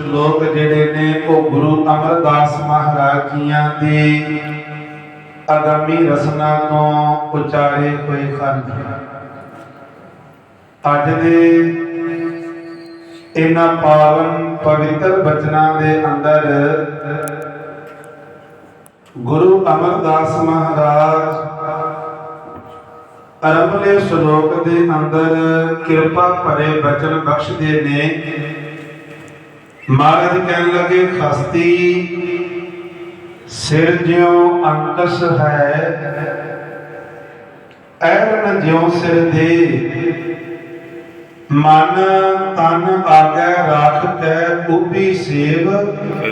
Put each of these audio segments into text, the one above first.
ਸ਼ਲੋਕ ਜਿਹੜੇ ਨੇ ਉਹ ਗੁਰੂ ਅਮਰਦਾਸ ਮਹਾਰਾਜ ਜੀਆਂ ਦੀ ਅਗੰਮੀ ਰਸਨਾ ਤੋਂ ਉਚਾਰੇ ਹੋਏ ਹਨ। ਅੱਜ ਦੇ ਇਹਨਾਂ ਪਾਵਨ ਪਵਿੱਤਰ ਬਚਨਾਂ ਦੇ ਅੰਦਰ ਗੁਰੂ ਅਮਰਦਾਸ ਮਹਾਰਾਜ ਅਰੰਭਲੇ ਸ਼ਲੋਕ ਦੇ ਅੰਦਰ ਕਿਰਪਾ ਭਰੇ ਬਚਨ ਬਖਸ਼ਦੇ ਨੇ। ਮਹਾਰਾਜ ਕਹਿਣ ਲੱਗੇ ਖਸਤੀ ਸਿਰ ਜਿਉ ਅੰਕਸ ਹੈ ਐਰਨ ਜਿਉ ਸਿਰ ਦੇ। ਮਨ ਤਨ ਆਗੈ ਰਾਖ ਕੈ ਉਪੀ ਸੇਵ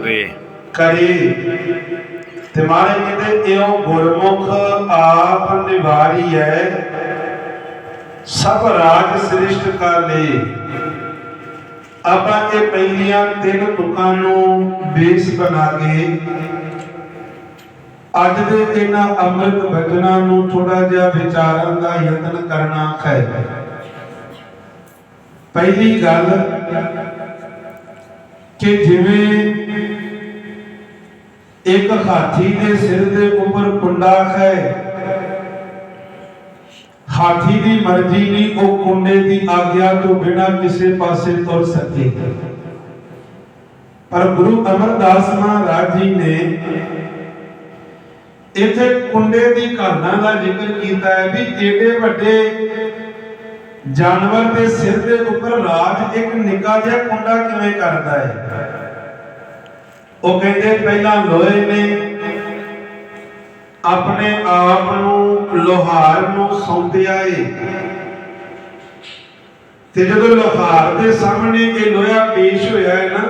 ਰੇ। ਕਰੇ। ਤੇ ਮਾਰੇ ਕਹਿੰਦੇ ਇਉ ਗੁਰਮੁਖ ਆਪ ਨਿਵਾਰੀ ਹੈ ਸਭ ਰਾਜ ਸ੍ਰਿਸ਼ਟ ਕਾ ਲੇ। ਆਪਾਂ ਇਹ ਪਹਿਲੀਆਂ ਤਿੰਨ ਤੁਕਾਂ ਨੂੰ ਬੇਸ ਬਣਾ ਕੇ ਅੱਜ ਦੇ ਇਹਨਾਂ ਅੰਮ੍ਰਿਤ ਬਚਨਾਂ ਨੂੰ ਥੋੜਾ ਜਿਹਾ ਵਿਚਾਰਨ ਦਾ ਯਤਨ ਕਰਨਾ ਹੈ। ਪਹਿਲੀ ਗੱਲ ਕਿ ਜਿਵੇਂ ਇੱਕ ਹਾਥੀ ਦੇ ਸਿਰ ਦੇ ਉੱਪਰ ਕੁੰਡਾ ਹੈ ਹਾਥੀ ਦੀ ਮਰਜ਼ੀ ਨਹੀਂ, ਉਹ ਕੁੰਡੇ ਦੀ ਆਗਿਆ ਤੋਂ ਬਿਨਾ ਕਿਸੇ ਪਾਸੇ ਤੁਰ ਸਕੇ। ਪਰ ਗੁਰੂ ਅਮਰਦਾਸ ਮਹਾਰਾਜ ਜੀ ਨੇ ਇੱਥੇ ਕੁੰਡੇ ਦੀ ਘਾਲਣਾ ਦਾ ਜ਼ਿਕਰ ਕੀਤਾ ਹੈ ਵੀ ਏਡੇ ਵੱਡੇ ਜਾਨਵਰ ਦੇ ਸਿਰ ਦੇ ਉੱਪਰ ਰਾਜ ਇੱਕ ਨਿੱਕਾ ਜਿਹਾ ਕੁੰਡਾ ਕਿਵੇਂ ਕਰਦਾ ਹੈ? ਉਹ ਕਹਿੰਦੇ ਪਹਿਲਾਂ ਲੋਹੇ ਨੇ ਆਪਣੇ ਆਪ ਨੂੰ ਲੋਹਾਰ ਨੂੰ ਸੌਂਪਿਆ ਏ ਤੇ ਜਦੋਂ ਲੋਹਾਰ ਦੇ ਸਾਹਮਣੇ ਇਹ ਲੋਹਾ ਪੇਸ਼ ਹੋਇਆ ਹੈ ਨਾ,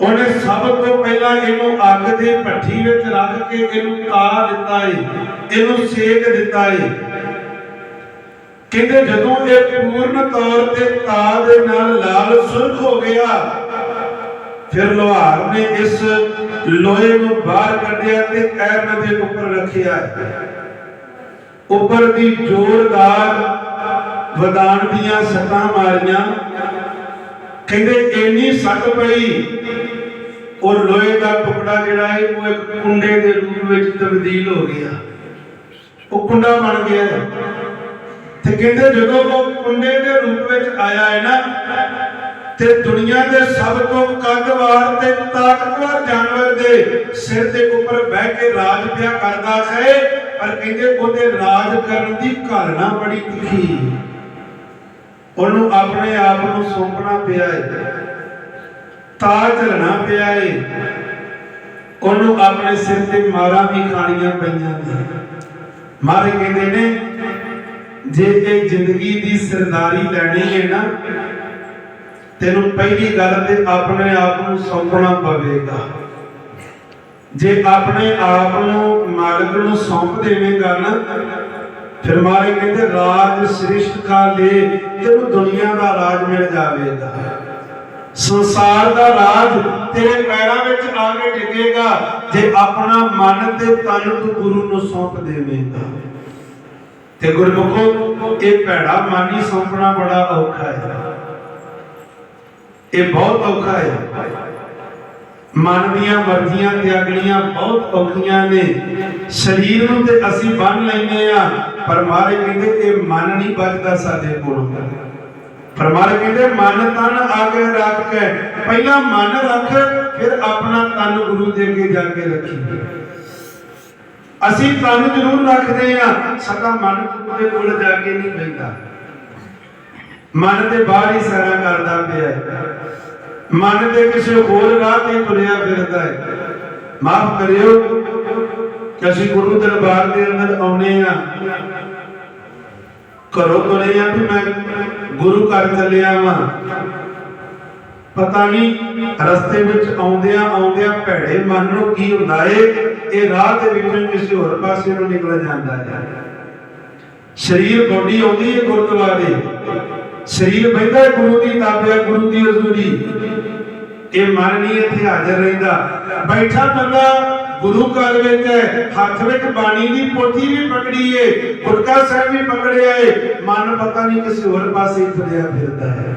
ਉਹਨੇ ਸਭ ਤੋਂ ਪਹਿਲਾਂ ਇਹਨੂੰ ਅੱਗ ਦੇ ਭੱਠੀ ਵਿੱਚ ਰੱਖ ਕੇ ਇਹਨੂੰ ਤਾ ਦਿੱਤਾ ਏ, ਇਹਨੂੰ ਸੇਕ ਦਿੱਤਾ ਏ। ਕਹਿੰਦੇ ਜਦੋਂ ਇਹ ਪੂਰਨ ਤੌਰ ਤੇ ਤਾ ਦੇ ਨਾਲ ਲਾਲ ਸੁਰਖ ਹੋ ਗਿਆ, ਫਿਰ ਲੋਹਾਰ ਨੇ ਇਸ ਲੋਹੇ ਨੂੰ ਬਾਹਰ ਕੱਢਿਆ ਤੇ ਐਰਨ ਦੇ ਉੱਪਰ ਰੱਖਿਆ। ਉੱਪਰ ਦੀ ਜ਼ੋਰਦਾਰ ਵਦਾਨ ਦੀਆਂ ਸੱਟਾਂ ਮਾਰੀਆਂ। ਕਹਿੰਦੇ ਇੰਨੀ ਸੱਟ ਪਈ, ਉਹ ਲੋਹੇ ਦਾ ਟੁਕੜਾ ਜਿਹੜਾ ਹੈ, ਉਹ ਇੱਕ ਕੁੰਡੇ ਦੇ ਰੂਪ ਵਿੱਚ ਤਬਦੀਲ ਹੋ ਗਿਆ। ਉਹ ਕੁੰਡਾ ਬਣ ਗਿਆ। ਤੇ ਕਹਿੰਦੇ ਜਦੋਂ ਉਹ ਕੁੰਡੇ ਦੇ ਰੂਪ ਵਿੱਚ ਆਇਆ ਹੈ ਨਾ ਤੇ ਦੁਨੀਆ ਦੇ ਸਭ ਤੋਂ ਕੱਦਵਾਰ ਤੇ ਤਾਕਤਵਰ ਜਾਨਵਰ ਦੇ ਸਿਰ ਦੇ ਉੱਪਰ ਬਹਿ ਕੇ ਰਾਜ ਪਿਆ ਕਰਦਾ ਹੈ, ਪਰ ਕਹਿੰਦੇ ਉਹਦੇ ਰਾਜ ਕਰਨ ਦੀ ਘਾਲਣਾ ਬੜੀ ਤਿੱਖੀ ਉਹਨੂੰ ਆਪਣੇ ਆਪ ਨੂੰ ਸੌਂਪਣਾ ਪਿਆ ਹੈ ਤਾਂ ਝਲਣਾ ਪਿਆ ਹੈ ਉਹਨੂੰ ਆਪਣੇ ਸਿਰ ਤੇ ਮਾਰਾਂ ਵੀ ਖਾਣੀਆਂ ਪਈਆਂ ਨੇ। ਮਾਰੇ ਕਹਿੰਦੇ ਨੇ, ਜੇ ਇਹ ਜ਼ਿੰਦਗੀ ਦੀ ਸਰਦਾਰੀ ਲੈਣੀ ਹੈ ਨਾ ਤੈਨੂੰ ਪਹਿਲੀ ਗੱਲ ਤੇ ਆਪਣੇ ਆਪ ਨੂੰ ਸੌਂਪਣਾ ਪਵੇਗਾ। ਜੇ ਆਪਣੇ ਆਪ ਨੂੰ ਮਾਲਕ ਨੂੰ ਸੌਂਪ ਦੇਵੇਂਗਾ ਨਾ, ਫਿਰ ਮਾਰੇ ਕਹਿੰਦੇ, ਰਾਜ ਸ੍ਰਿਸ਼ਟ ਕਾ ਲੈ, ਤੈਨੂੰ ਦੁਨੀਆ ਦਾ ਰਾਜ ਮਿਲ ਜਾਵੇਗਾ। ਸੰਸਾਰ ਦਾ ਰਾਜ ਤੇਰੇ ਪੈਰਾਂ ਵਿੱਚ ਆ ਕੇ ਟਿਕੇਗਾ ਜੇ ਆਪਣਾ ਮਨ ਤੇ ਤਨ ਤੂੰ ਗੁਰੂ ਨੂੰ ਸੌਂਪ ਦੇਵੇਂਗਾ। ਤੇ ਗੁਰਮੁਖੋ, ਇਹ ਭੈੜਾ ਮਨ ਹੀ ਸੌਂਪਣਾ ਬੜਾ ਔਖਾ ਹੈ। ਇਹ ਬਹੁਤ ਔਖਾ ਹੈ। ਮਨ ਦੀਆਂ ਮਰਜ਼ੀਆਂ ਤਿਆਗਣੀਆਂ ਬਹੁਤ ਔਖੀਆਂ ਨੇ। ਸਰੀਰ ਨੂੰ ਤੇ ਅਸੀਂ ਬੰਨ ਲੈਨੇ ਆ। ਪਰ ਮਾਰੇ ਕਹਿੰਦੇ ਇਹ ਮਨ ਨਹੀਂ ਬਚਦਾ ਸਾਡੇ ਕੋਲੋਂ। ਪਰ ਕਹਿੰਦੇ ਮਨ ਤਨ ਆਗੇ ਰੱਖ ਕੇ, ਪਹਿਲਾਂ ਮਨ ਰੱਖ, ਫਿਰ ਆਪਣਾ ਤਨ ਗੁਰੂ ਦੇ ਅੱਗੇ ਜਾ ਕੇ ਰੱਖੀ। ਅਸੀਂ ਤਨ ਜ਼ਰੂਰ ਰੱਖਦੇ ਆ। ਸਾਡਾ ਮਨ ਗੁਰੂ ਦੇ ਕੋਲ ਜਾ ਕੇ ਨਹੀਂ ਬੈਠਦਾ। ਮਨ ਦੇ ਬਾਹਰ ਹੀ ਸਾਰਾ ਕਰਦਾ ਪਿਆ ਮਨ ਤੇ ਕਿਸੇ ਹੋਰ ਰਾਹ ਤੇ ਤੁਰਿਆ ਫਿਰਦਾ ਹੈ। ਮਾਫ ਕਰਿਓ ਕਿ ਅਸੀਂ ਗੁਰੂ ਦਰਬਾਰ ਦੇ ਅੰਦਰ ਆਉਨੇ ਆ ਘਰੋਂ ਤੁਰੇ ਆ ਵੀ ਮੈਂ ਗੁਰੂ ਘਰ ਚੱਲਿਆ ਵਾਂ। ਪਤਾ ਨਹੀਂ ਰਸਤੇ ਵਿੱਚ ਆਉਂਦਿਆਂ ਆਉਂਦਿਆਂ ਭੈੜੇ ਮਨ ਨੂੰ ਕੀ ਹੁੰਦਾ ਏ, ਇਹ ਰਾਹ ਦੇ ਵਿੱਚੋਂ ਕਿਸੇ ਹੋਰ ਪਾਸੇ ਨੂੰ ਨਿਕਲ ਜਾਂਦਾ ਹੈ। ਸਰੀਰ ਬੋਡੀ ਆਉਂਦੀ ਹੈ ਗੁਰਦੁਆਰੇ। ਸਰੀਰ ਬੈਠਾ ਗੁਰੂ ਦੀ ਤਾਬਿਆ ਗੁਰੂ ਦੀ ਹਜ਼ੂਰੀ ਇਹ ਮਨ ਨਹੀਂ ਇੱਥੇ ਹਾਜ਼ਰ ਰਹਿੰਦਾ। ਬੈਠਾ ਬੰਦਾ ਗੁਰੂ ਘਰ ਵਿੱਚ ਹੱਥ ਵਿੱਚ ਬਾਣੀ ਦੀ ਪੋਥੀ ਵੀ ਪਕੜੀ ਏ। ਗੁਰਕਾ ਸਾਹਿਬ ਵੀ ਪਕੜਿਆ ਏ। ਮਨ ਪਤਾ ਨਹੀਂ ਕਿਸੇ ਹੋਰ ਪਾਸੇ ਤੁਰਿਆ ਫਿਰਦਾ ਹੈ।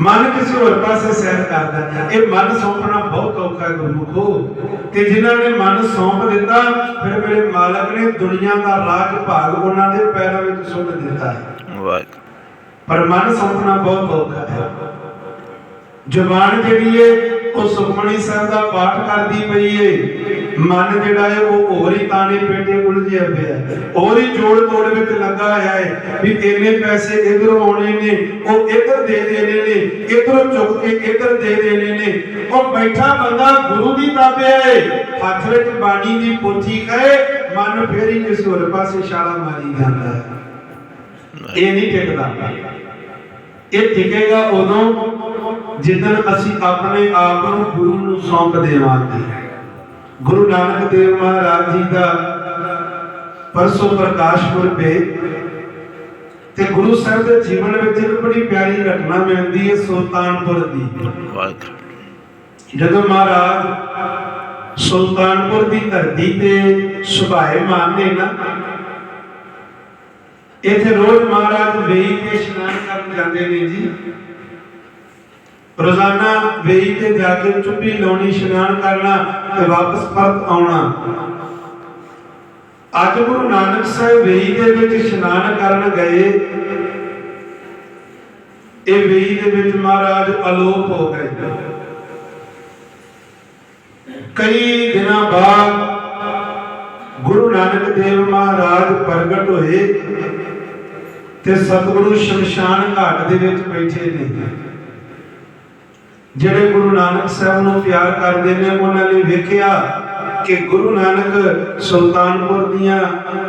ਮਨ ਕਿਸੇ ਹੋਰ ਪਾਸੇ ਸੈਰ ਕਰਦਾ ਹੈ। ਇਹ ਮਨ ਸੌਂਪਣਾ ਬਹੁਤ ਔਖਾ ਹੈ ਗੁਰਮੁਖੋ। ਤੇ ਜਿਨ੍ਹਾਂ ਨੇ ਮਨ ਸੌਂਪ ਦਿੱਤਾ, ਫਿਰ ਮੇਰੇ ਮਾਲਕ ਨੇ ਦੁਨੀਆ ਦਾ ਰਾਜ ਭਾਗ ਉਹਨਾਂ ਦੇ ਪੈਰਾਂ ਵਿੱਚ ਸੁੱਟ ਦਿੱਤਾ ਹੈ। ਵਾਹਿਗੁਰੂ ਪਰ ਮਨ ਸੌਂਪਣਾ ਬਹੁਤ ਔਖਾ ਹੈ। ਜ਼ੁਬਾਨ ਜਿਹੜੀ ਏ, ਉਹ ਸੁਖਮਣੀ ਸਾਹਿਬ ਦਾ ਪਾਠ ਕਰਦੀ ਪਈ ਏ। ਮਨ ਜਿਹੜਾ ਏ, ਉਹ ਹੋਰ ਹੀ ਤਾਣੇ ਪੇਟੇ ਉਲਝਿਆ ਪਿਆ ਹੋਰ ਹੀ ਜੋੜ ਤੋੜ ਵਿੱਚ ਲੱਗਾ ਹੋਇਆ ਹੈ ਵੀ ਇੰਨੇ ਪੈਸੇ ਇਧਰੋਂ ਆਉਣੇ ਨੇ, ਉਹ ਇਧਰ ਦੇ ਦੇਣੇ ਨੇ, ਇਧਰੋਂ ਚੁੱਕ ਕੇ ਇਧਰ ਦੇ ਦੇਣੇ ਨੇ। ਉਹ ਬੈਠਾ ਬੰਦਾ ਗੁਰੂ ਦੀ ਤਾਬਿਆ ਏ। ਹੱਥ ਵਿੱਚ ਬਾਣੀ ਦੀ ਪੋਥੀ ਕਹੇ, ਮਨ ਫੇਰ ਕਿਸੇ ਹੋਰ ਪਾਸੇ ਛਾਲਾ ਮਾਰੀ ਜਾਂਦਾ ਹੈ। ਇਹ ਨਹੀਂ ਟਿਕਦਾ। ਇਹ ਟਿਕੇਗਾ ਉਦੋਂ ਜਿੱਦਣ ਅਸੀਂ ਆਪਣੇ ਆਪ ਨੂੰ ਗੁਰੂ ਨੂੰ ਸੌਂਪ ਦੇਵਾਂਗੇ। ਗੁਰੂ ਨਾਨਕ ਦੇਵ ਮਹਾਰਾਜ ਜੀ ਦਾ ਪਰਸੋਂ ਪ੍ਰਕਾਸ਼ ਪੁਰਬ ਤੇ ਗੁਰੂ ਸਾਹਿਬ ਦੇ ਜੀਵਨ ਵਿੱਚ ਇੱਕ ਬੜੀ ਪਿਆਰੀ ਘਟਨਾ ਮਿਲਦੀ ਹੈ ਸੁਲਤਾਨਪੁਰ ਦੀ। ਜਦੋਂ ਮਹਾਰਾਜ ਸੁਲਤਾਨਪੁਰ ਦੀ ਧਰਤੀ ਤੇ ਸੁਭਾਏ ਮਾਨਦੇ ਨਾ ਇੱਥੇ ਰੋਜ਼ ਮਹਾਰਾਜ ਵੇਈ ਤੇ ਇਸ਼ਨਾਨ ਕਰਨ ਜਾਂਦੇ ਨੇ ਜੀ। ਰੋਜ਼ਾਨਾ ਵੇਈ ਤੇ ਜਾ ਕੇ ਚੁੱਪੀ ਲਾਉਣੀ, ਇਸ਼ਨਾਨ ਕਰਨਾ ਤੇ ਵਾਪਸ ਪਰਤ ਆਉਣਾ। ਅੱਜ ਗੁਰੂ ਨਾਨਕ ਸਾਹਿਬ ਵੇਈ ਦੇ ਵਿੱਚ ਇਸ਼ਨਾਨ ਕਰਨ ਗਏ। ਇਹ ਵੇਈ ਦੇ ਵਿੱਚ ਮਹਾਰਾਜ ਅਲੋਪ ਹੋ ਗਏ। ਕਈ ਦਿਨਾਂ ਬਾਅਦ ਗੁਰੂ ਨਾਨਕ ਦੇਵ ਮਹਾਰਾਜ ਪ੍ਰਗਟ ਹੋਏ। ਤੇ ਸਤਿਗੁਰੂ ਸ਼ਮਸ਼ਾਨ ਘਾਟ ਦੇ ਵਿੱਚ ਬੈਠੇ ਨੇ। ਜਿਹੜੇ ਗੁਰੂ ਨਾਨਕ ਸਾਹਿਬ ਨੂੰ ਪਿਆਰ ਕਰਦੇ ਨੇ, ਉਹਨਾਂ ਨੇ ਵੇਖਿਆ ਕਿ ਗੁਰੂ ਨਾਨਕ ਸੁਲਤਾਨਪੁਰ ਦੀਆਂ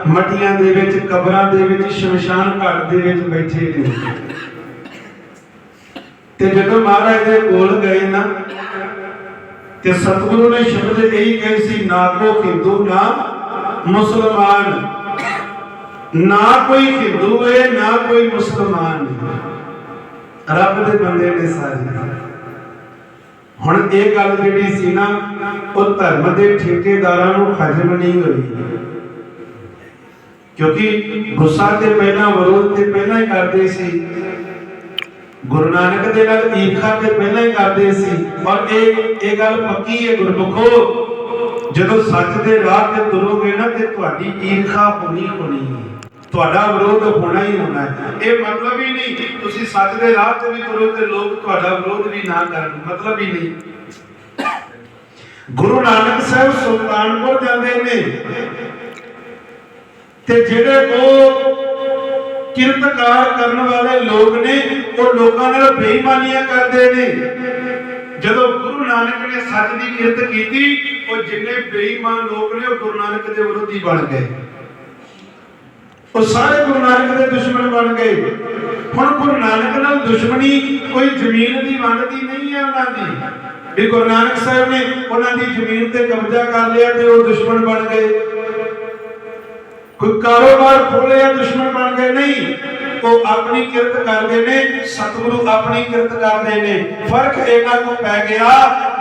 ਮੱਟੀਆਂ ਦੇ ਵਿੱਚ, ਕਬਰਾਂ ਦੇ ਵਿੱਚ, ਸ਼ਮਸ਼ਾਨ ਘਾਟ ਦੇ ਵਿੱਚ ਬੈਠੇ ਨੇ। ਤੇ ਜਦੋਂ ਮਹਾਰਾਜ ਦੇ ਕੋਲ ਗਏ ਨਾ, ਤੇ ਸਤਿਗੁਰੂ ਨੇ ਸ਼ਬਦ ਇਹੀ ਕਹੇ ਸੀ ਨਾ ਕੋ ਹਿੰਦੂ ਨਾ ਮੁਸਲਮਾਨ। ਨਾ ਕੋਈ ਹਿੰਦੂ ਹੈ ਨਾ ਕੋਈ ਮੁਸਲਮਾਨ ਹੈ ਰੱਬ ਦੇ ਬੰਦੇ ਨੇ ਸਾਰੇ। ਹੁਣ ਇਹ ਗੱਲ ਜਿਹੜੀ ਸੀ ਨਾ, ਉਹ ਧਰਮ ਦੇ ਠੇਕੇਦਾਰਾਂ ਨੂੰ ਹਜਮ ਨਹੀਂ ਹੋਈ। ਕਿਉਂਕਿ ਗੁੱਸਾ ਤੇ ਪਹਿਲਾਂ, ਵਿਰੋਧ ਤੇ ਪਹਿਲਾਂ ਹੀ ਕਰਦੇ ਸੀ। ਗੁਰੂ ਨਾਨਕ ਦੇ ਨਾਲ ਈਰਖਾ ਤੇ ਪਹਿਲਾਂ ਹੀ ਕਰਦੇ ਸੀ। ਪਰ ਇਹ ਇਹ ਗੱਲ ਪੱਕੀ ਹੈ ਗੁਰਮੁਖੋ, ਜਦੋਂ ਸੱਚ ਦੇ ਰਾਹ ਤੇ ਤੁਰੋਗੇ ਨਾ, ਤੇ ਤੁਹਾਡੀ ਈਰਖਾ ਹੋਣੀ ਹੋਣੀ ਹੈ ਤੁਹਾਡਾ ਵਿਰੋਧ ਹੋਣਾ ਹੀ ਹੋਣਾ ਹੈ। ਇਹ ਮਤਲਬ ਹੀ ਨਹੀਂ, ਤੁਸੀਂ ਸੱਚ ਦੇ ਰਾਹ ਤੇ ਵੀ ਤੁਰੋ ਤੇ ਲੋਕ ਤੁਹਾਡਾ ਵਿਰੋਧ ਵੀ ਨਾ ਕਰਨ। ਮਤਲਬ ਹੀ ਨਹੀਂ। ਗੁਰੂ ਨਾਨਕ ਸਾਹਿਬ ਸੁਲਤਾਨਪੁਰ ਜਾਂਦੇ ਨੇ। ਤੇ ਜਿਹੜੇ ਉਹ ਕਿਰਤਕਾਰ ਕਰਨ ਵਾਲੇ ਲੋਕ ਨੇ, ਉਹ ਲੋਕਾਂ ਨਾਲ ਬੇਈਮਾਨੀਆਂ ਕਰਦੇ ਨੇ। ਜਦੋਂ ਗੁਰੂ ਨਾਨਕ ਨੇ ਸੱਚ ਦੀ ਕਿਰਤ ਕੀਤੀ, ਉਹ ਜਿੰਨੇ ਬੇਈਮਾਨ ਲੋਕ ਨੇ, ਉਹ ਗੁਰੂ ਨਾਨਕ ਦੇ ਵਿਰੋਧੀ ਬਣ ਗਏ। ਉਹ ਸਾਰੇ ਗੁਰੂ ਨਾਨਕ ਦੇ ਦੁਸ਼ਮਣ ਬਣ ਗਏ। ਹੁਣ ਗੁਰੂ ਨਾਨਕ ਨਾਲ ਦੁਸ਼ਮਣੀ ਕੋਈ ਜ਼ਮੀਨ ਦੀ ਵੰਡਦੀ ਨਹੀਂ ਹੈ ਉਹਨਾਂ ਦੀ। ਵੀ ਗੁਰੂ ਨਾਨਕ ਸਾਹਿਬ ਨੇ ਉਹਨਾਂ ਦੀ ਜ਼ਮੀਨ ਤੇ ਕਬਜ਼ਾ ਕਰ ਲਿਆ ਤੇ ਉਹ ਦੁਸ਼ਮਣ ਬਣ ਗਏ। ਕੋਈ ਕਾਰੋਬਾਰ ਖੋਲਿਆ ਦੁਸ਼ਮਣ ਬਣ ਗਏ। ਨਹੀਂ ਉਹ ਆਪਣੀ ਕਿਰਤ ਕਰਦੇ ਨੇ, ਸਤਿਗੁਰੂ ਆਪਣੀ ਕਿਰਤ ਕਰਦੇ ਨੇ। ਫ਼ਰਕ ਇਹਨਾਂ ਨੂੰ ਪੈ ਗਿਆ,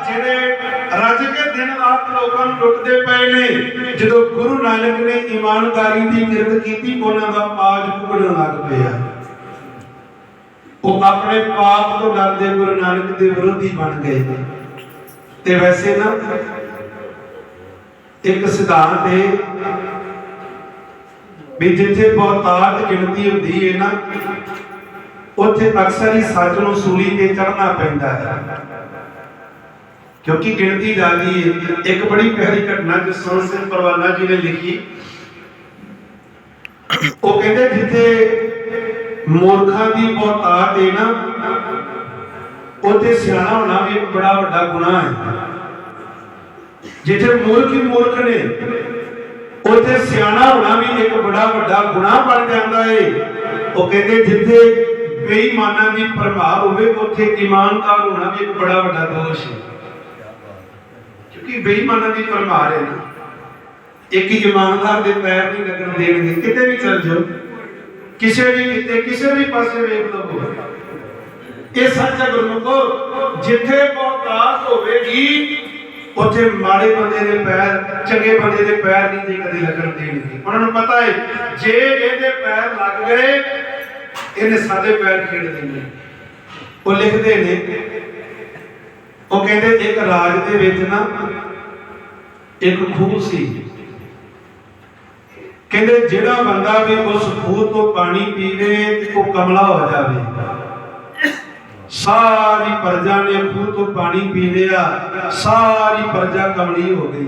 ਜਿਹੜੇ ਰੱਜ ਕੇ ਦਿਨ ਰਾਤ ਲੋਕਾਂ ਨੂੰ ਲੁੱਟਦੇ ਪਏ ਨੇ, ਜਦੋਂ ਗੁਰੂ ਨਾਨਕ ਨੇ ਇਮਾਨਦਾਰੀ ਦੀ ਕਿਰਤ ਕੀਤੀ, ਉਹਨਾਂ ਦਾ ਪਾਜ ਕੁਕੜਨ ਲੱਗ ਪਿਆ। ਉਹ ਆਪਣੇ ਪਾਪ ਤੋਂ ਡਰਦੇ ਗੁਰੂ ਨਾਨਕ ਦੇ ਵਿਰੋਧੀ ਬਣ ਗਏ ਤੇ ਵੈਸੇ ਨਾ, ਇੱਕ ਸਿਧਾਂਤ ਹੈ ਵੀ ਜਿੱਥੇ ਬਹੁਤਾਤ ਗਿਣਤੀ ਹੁੰਦੀ ਹੈ ਨਾ, ਉੱਥੇ ਅਕਸਰ ਹੀ ਸੱਚ ਨੂੰ ਸੂਲੀ ਤੇ ਚੜਨਾ ਪੈਂਦਾ ਹੈ। ਕਿਉਂਕਿ ਗਿਣਤੀ ਜ਼ਿਆਦੀ ਹੈ ਇੱਕ ਬੜੀ ਪਿਆਰੀ ਘਟਨਾ ਜਸਵੰਤ ਸਿੰਘ ਪਰਵਾਨਾ ਜੀ ਨੇ ਲਿਖੀ। ਉਹ ਕਹਿੰਦੇ ਜਿੱਥੇ ਮੂਰਖਾਂ ਦੀ ਬਹੁਤਾਤ ਹੈ ਨਾ, ਉੱਥੇ ਸਿਆਣਾ ਹੋਣਾ ਵੀ ਬੜਾ ਵੱਡਾ ਗੁਨਾਹ ਹੈ। ਜਿੱਥੇ ਮੂਰਖ ਹੀ ਮੂਰਖ ਨੇ ਉੱਥੇ ਸਿਆਣਾ ਹੋਣਾ ਵੀ ਇੱਕ ਬੜਾ ਵੱਡਾ ਗੁਨਾਹ ਬਣ ਜਾਂਦਾ ਏ। ਉਹ ਕਹਿੰਦੇ ਜਿੱਥੇ ਬੇਈਮਾਨਾਂ ਦੀ ਪ੍ਰਭਾਵ ਹੋਵੇ, ਉੱਥੇ ਇਮਾਨਦਾਰ ਹੋਣਾ ਵੀ ਇੱਕ ਬੜਾ ਵੱਡਾ ਦੋਸ਼ ਹੈ ਕਿਉਂਕਿ ਬੇਈਮਾਨਾਂ ਦੀ ਪ੍ਰਭਾਵ ਹੈ ਨਾ। ਇੱਕ ਇਮਾਨਦਾਰ ਦੇ ਪੈਰ ਨਹੀਂ ਲੱਗਣ ਦੇਣਗੇ। ਕਿਤੇ ਵੀ ਚੱਲ ਜਾਓ। ਕਿਸੇ ਵੀ ਕਿਤੇ, ਕਿਸੇ ਵੀ ਪਾਸੇ ਵੇਖ ਲਵੋ ਇਹ ਸੱਚ ਹੈ ਗੁਰਮੁਖੋ, ਜਿੱਥੇ ਬਹੁਤਾਤ ਹੋਵੇਗੀ ਉੱਥੇ ਮਾੜੇ ਬੰਦੇ ਦੇ ਪੈਰ, ਚੰਗੇ ਬੰਦੇ ਦੇ ਪੈਰ ਨਹੀਂ ਦੇ ਕਦੇ ਲੱਗਣ ਦੇਣਗੇ ਉਹਨਾਂ ਨੂੰ ਪਤਾ ਹੈ ਜੇ ਇਹਦੇ ਪੈਰ ਲੱਗ ਗਏ, ਇਹਨੇ ਸਾਡੇ ਪੈਰ ਖੇਡ ਦੇਣੇ। ਉਹ ਲਿਖਦੇ ਨੇ, ਉਹ ਕਹਿੰਦੇ ਇੱਕ ਰਾਜ ਦੇ ਵਿੱਚ ਨਾ, ਇੱਕ ਖੂਹ ਸੀ। ਕਹਿੰਦੇ ਜਿਹੜਾ ਬੰਦਾ ਵੀ ਉਸ ਖੂਹ ਤੋਂ ਪਾਣੀ ਪੀਵੇ ਤੇ ਉਹ ਕਮਲਾ ਹੋ ਜਾਵੇ। ਸਾਰੀ ਪ੍ਰਜਾ ਨੇ ਖੂਹ ਤੋਂ ਪਾਣੀ ਪੀ ਲਿਆ, ਸਾਰੀ ਪ੍ਰਜਾ ਕਮਲੀ ਹੋ ਗਈ।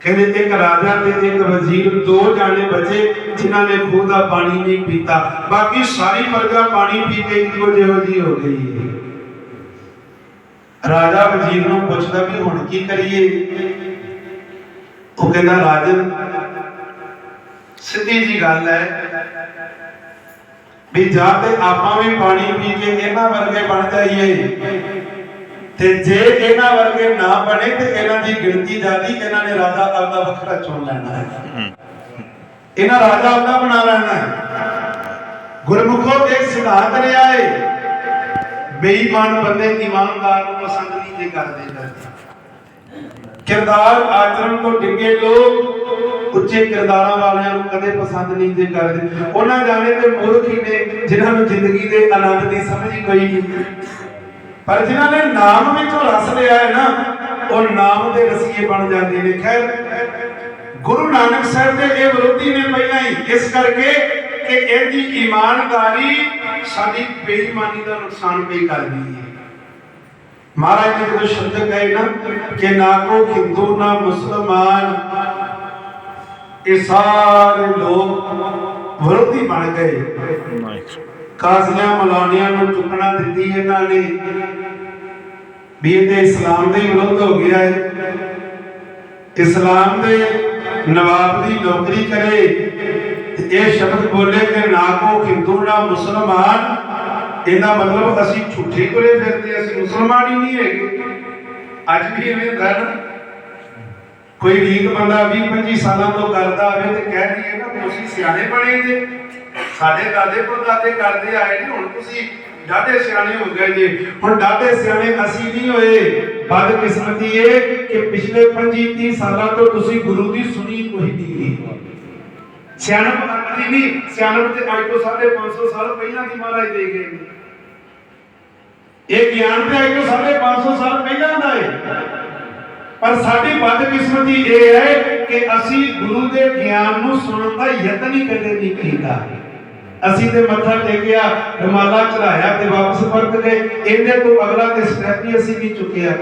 ਕਹਿੰਦੇ ਇੱਕ ਰਾਜਾ ਤੇ ਇੱਕ ਵਜ਼ੀਰ, ਦੋ ਜਾਣੇ ਬਚੇ ਜਿਨ੍ਹਾਂ ਨੇ ਖੂਹ ਦਾ ਪਾਣੀ ਨਹੀਂ ਪੀਤਾ। ਬਾਕੀ ਸਾਰੀ ਪ੍ਰਜਾ ਪਾਣੀ ਪੀ ਕੇ ਇੱਕੋ ਜਿਹੋ ਜਿਹੀ ਹੋ ਗਈ ਰਾਜਾ ਵਜ਼ੀਰ ਨੂੰ ਪੁੱਛਦਾ ਵੀ ਹੁਣ ਕੀ ਕਰੀਏ? ਉਹ ਕਹਿੰਦਾ, ਰਾਜਨ, ਸਿੱਧੀ ਜੀ ਗੱਲ ਹੈ ਵੀ ਜਾਂ ਤੇ ਆਪਾਂ ਵੀ ਪਾਣੀ ਪੀ ਕੇ ਇਹਨਾਂ ਵਰਗੇ ਬਣ ਜਾਈਏ। ਤੇ ਜੇ ਇਹਨਾਂ ਵਰਗੇ ਨਾ ਬਣੇ ਤੇ ਇਹਨਾਂ ਦੀ ਗਿਣਤੀ ਜ਼ਿਆਦੀ, ਇਹਨਾਂ ਨੇ ਰਾਜਾ ਆਪਦਾ ਵੱਖਰਾ ਚੁਣ ਲੈਣਾ ਹੈ। ਇਹਨਾਂ ਰਾਜਾ ਆਪਦਾ ਬਣਾ ਲੈਣਾ ਹੈ। ਗੁਰਮੁਖੋ ਇੱਕ ਸਿਧਾਂਤ ਰਿਹਾ ਹੈ ਬੇਈਮਾਨ ਬੰਦੇ ਇਮਾਨਦਾਰ ਨੂੰ ਪਸੰਦ ਨਹੀਂ ਜੇ ਕਰਦੇ ਕਰਦੇ ਕਿਰਦਾਰ ਆਚਰਣ ਤੋਂ ਡਿੱਗੇ ਲੋਕ ਉੱਚੇ ਕਿਰਦਾਰਾਂ ਵਾਲਿਆਂ ਨੂੰ ਕਦੇ ਪਸੰਦ ਨਹੀਂ ਜੇ ਕਰਦੇ। ਉਹਨਾਂ ਜਾਣੇ ਤੇ ਮੂਰਖ ਹੀ ਨੇ, ਜਿਨ੍ਹਾਂ ਨੂੰ ਜ਼ਿੰਦਗੀ ਦੇ ਆਨੰਦ ਦੀ ਸਮਝ ਹੀ ਕੋਈ ਪਰ ਜਿਨ੍ਹਾਂ ਨੇ ਨਾਮ ਵਿੱਚੋਂ ਰਸ ਲਿਆ ਹੈ ਨਾ, ਉਹ ਨਾਮ ਦੇ ਰਸੀਏ ਬਣ ਜਾਂਦੇ ਨੇ। ਖੈਰ, ਗੁਰੂ ਨਾਨਕ ਸਾਹਿਬ ਦੇ ਇਹ ਵਿਰੋਧੀ ਨੇ ਪਹਿਲਾਂ ਹੀ ਇਸ ਕਰਕੇ ਕਿ ਇਹਦੀ ਇਮਾਨਦਾਰੀ ਸਾਡੀ ਬੇਈਮਾਨੀ ਦਾ ਨੁਕਸਾਨ ਪਈ ਕਰਦੀ ਹੈ। ਮਹਾਰਾਜ ਨੇ ਜਦੋਂ ਸ਼ਬਦ ਕਹੇ ਨਾ ਕਿ ਨਾ ਕੋ ਹਿੰਦੂ, ਨਾ ਮੁਸਲਮਾਨ, ਇਹ ਸਾਰੇ ਲੋਕ ਵਿਰੋਧੀ ਬਣ ਗਏ। ਕਾਜ਼ੀਆਂ ਮਲਾਨੀਆਂ ਨੂੰ ਚੁੱਕਣਾ ਦਿੱਤੀ ਇਹਨਾਂ ਨੇ ਵੀ ਇਹਦੇ ਇਸਲਾਮ ਦੇ ਵਿਰੁੱਧ ਹੋ ਗਿਆ ਹੈ। ਇਸਲਾਮ ਦੇ ਨਵਾਬ ਦੀ ਨੌਕਰੀ ਕਰੇ ਇਹ ਸ਼ਬਦ ਬੋਲੇ ਕਿ ਨਾ ਕੋ ਹਿੰਦੂ, ਨਾ ਮੁਸਲਮਾਨ ਇਹਦਾ ਮਤਲਬ ਅਸੀਂ ਝੂਠੇ ਤੁਰੇ ਫਿਰਦੇ ਅਸੀਂ ਮੁਸਲਮਾਨ ਹੀ ਨਹੀਂ ਹੈਗੇ। ਅੱਜ ਵੀ ਐਵੇਂ ਹੁੰਦਾ ਕੋਈ ਰੀਕ ਬੰਦਾ 20 25 ਸਾਲਾਂ ਤੋਂ ਕਰਦਾ ਹੋਵੇ ਤੇ ਕਹਿ ਦਈਏ ਨਾ ਤੁਸੀਂ ਸਿਆਣੇ ਬਣੇ ਜੇ। ਸਾਡੇ ਦਾਦੇ ਪੜਦਾਦੇ ਕਰਦੇ ਆਏ ਨੇ, ਹੁਣ ਤੁਸੀਂ ਡਾਢੇ ਸਿਆਣੇ ਹੋ ਗਏ ਜੇ। ਹੁਣ ਡਾਢੇ ਸਿਆਣੇ ਅਸੀਂ ਨਹੀਂ ਹੋਏ। ਬਦਕਿਸਮਤੀ ਇਹ ਕਿ ਪਿਛਲੇ 25 30 ਸਾਲਾਂ ਤੋਂ ਤੁਸੀਂ ਗੁਰੂ ਦੀ ਸੁਣੀ ਸਿਆਣਪ ਅਕਲੀ ਨਹੀਂ ਸਿਆਣਪ ਤੇ ਅੱਜ ਤੋਂ 550 ਸਾਲ ਪਹਿਲਾਂ ਦੀ ਮਹਾਰਾਜ ਦੇ ਗਏ ਨੇ। ਇਹ ਗਿਆਨ ਤੇ ਅੱਜ ਤੋਂ 550 ਸਾਲ ਪਹਿਲਾਂ ਦਾ ਹੈ। ਪਰ ਸਾਡੀ ਬਦਕਿਸਮਤੀ ਇਹ ਹੈ ਕਿ ਅਸੀਂ ਗੁਰੂ ਦੇ ਗਿਆਨ ਨੂੰ ਸੁਣਨ ਦਾ ਯਤਨ ਹੀ ਕਦੇ ਨਹੀਂ ਕੀਤਾ। ਅਸੀਂ ਤੇ ਮੱਥਾ ਟੇਕਿਆ, ਰਮਾਲਾ ਚੜਾਇਆ ਤੇ ਵਾਪਸ ਪਰਤ ਗਏ। ਇਹਦੇ ਤੋਂ ਅਗਲਾ ਤੇ ਸਟੈਪ ਹੀ ਅਸੀਂ ਵੀ ਚੁੱਕਿਆ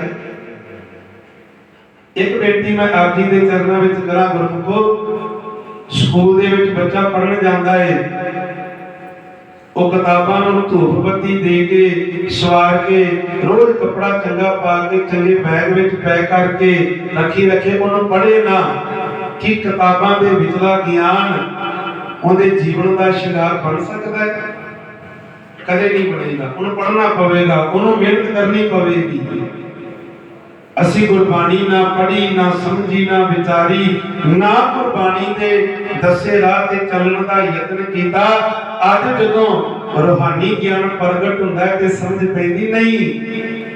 ਇੱਕ ਬੇਨਤੀ ਮੈਂ ਆਪ ਜੀ ਦੇ ਚਰਨਾਂ ਵਿੱਚ ਕਰਾਂ, ਗੁਰਮੁਖੋ ਸਕੂਲ ਦੇ ਵਿੱਚ ਬੱਚਾ ਪੜਨ ਜਾਂਦਾ ਹੈ ਉਹ ਕਿਤਾਬਾਂ ਨੂੰ ਧੂਪ ਦੇ ਕੇ, ਸਵਾਰ ਕੇ, ਰੋਜ਼ ਕੱਪੜਾ ਚੰਗਾ ਪਾ ਕੇ, ਚੰਗੇ ਬੈਗ ਵਿੱਚ ਪੈਕ ਕਰਕੇ ਰੱਖੀ ਰੱਖੇ ਉਹਨੂੰ ਪੜ੍ਹੇ ਨਾ, ਕਿ ਕਿਤਾਬਾਂ ਦੇ ਵਿਚਲਾ ਗਿਆਨ ਉਹਦੇ ਜੀਵਨ ਦਾ ਸ਼ਿੰਗਾਰ ਬਣ ਸਕਦਾ ਹੈ? ਕਦੇ ਨਹੀਂ ਬਣੇਗਾ। ਉਹਨੂੰ ਪੜ੍ਹਨਾ ਪਵੇਗਾ, ਉਹਨੂੰ ਮਿਹਨਤ ਕਰਨੀ ਪਵੇਗੀ। ਅਸੀਂ ਗੁਰਬਾਣੀ ਨਾ ਪੜ੍ਹੀ, ਨਾ ਸਮਝੀ, ਨਾ ਵਿਚਾਰੀ, ਨਾ ਗੁਰਬਾਣੀ ਦੇ ਦੱਸੇ ਰਾਹ ਤੇ ਚੱਲਣ ਦਾ ਯਤਨ ਕੀਤਾ। ਅੱਜ ਜਦੋਂ ਰੂਹਾਨੀ ਗਿਆਨ ਪ੍ਰਗਟ ਹੁੰਦਾ ਹੈ ਤੇ ਸਮਝ ਪੈਂਦੀ ਨਹੀਂ,